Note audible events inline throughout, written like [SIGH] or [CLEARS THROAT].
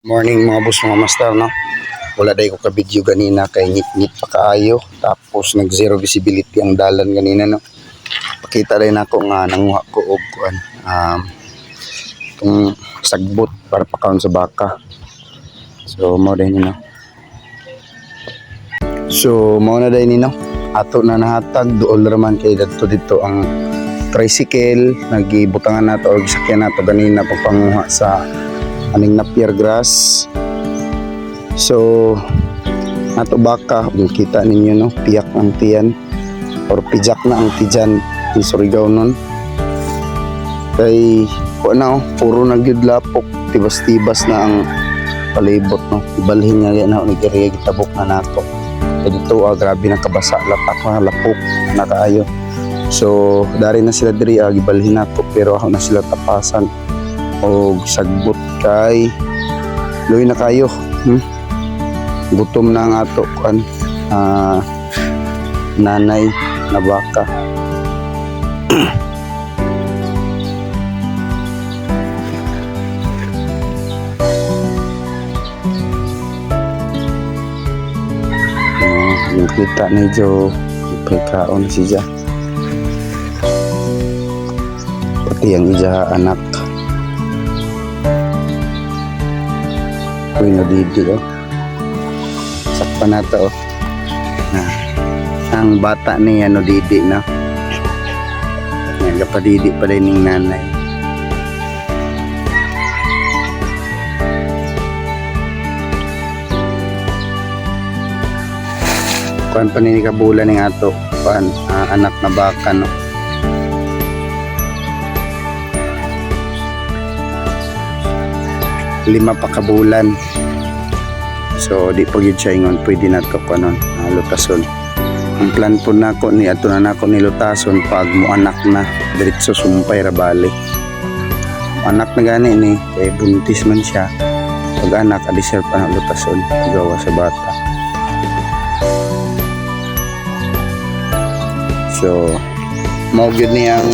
Morning mga boss mga master no. Wala day ko ka video ganina kay ngit-ngit pa kaayo tapos nag zero visibility ang dalan ganina no. Pakita rin ako nga nanguha ko og kuan um itong sagbot para pakaon sa baka. So mo din no. So mo na din no. Ato na nahatag duol raman kay dito dito ang tricycle nagibutangan nato og sakyan nato ganina pagpanguha sa aning napier grass. So nato baka kung kita ninyo no? Piyak ang tiyan. Or pijak na ang tijan ni Surigao nun. Kay ko na oh, puro na gyud lapok. Tibas-tibas na ang palibot no? Ibalhin nga yan na ni Giriya gitabok na nato. Kay dito ah, grabe na kabasa. Lapak na lapok na kaayo. So dari na sila diri ah, gibalhin nato. Pero ako na sila tapasan og sagbot kay luy na kayo hmm? gutom na ang ato kan? Ah, nanay na baka. [CLEARS THROAT] Kita Jo pagkaon siya pati ang ija anak Uy, nadidi oh. Sakpa na to oh. Ah, ang bata ni ano didi na. Nagapadidi pa rin ng nanay. Kuan pa ni kabulan ng ato. Kuan, ah, anak na baka no. Lima pa kabulan. So di pa gyud siya ingon pwede na to kanon uh, lutason. Ang plan po nako ni ato na nako ni lutason pag mo anak na diretso sumpay ra bali. Anak na gani ni kay buntis man siya. Pag anak adi siya pa na lutason gawa sa bata. So mao gyud ni ang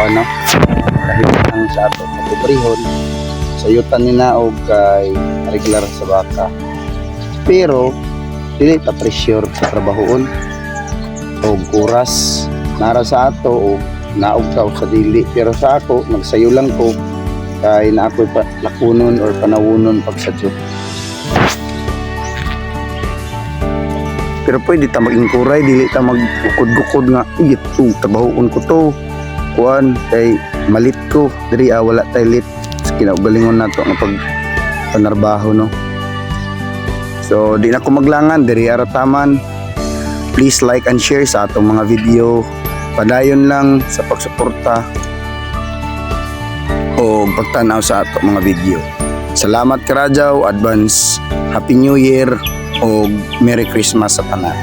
ano kahit ang sa ato pagkubrihon sayutan ni naog kay regular sa baka. Pero dili ta pressure sa trabahoon. Og oras nara sa ato o naog ka sa dili. Pero sa ako nagsayo lang ko kay na ako pa lakunon or panawunon pag sa Diyo pero pwede ta mag-inkuray dili ta magukod-gukod nga iyit so trabahoon ko to. Kuan kay malit ko diri ah, wala tay lit kinaugalingon na to ang pag panarbaho no? So di na ko maglangan diri ara taman. Please like and share sa atong mga video. Padayon lang sa pagsuporta o pagtanaw sa atong mga video. Salamat karajaw advance happy new year o merry christmas sa tanan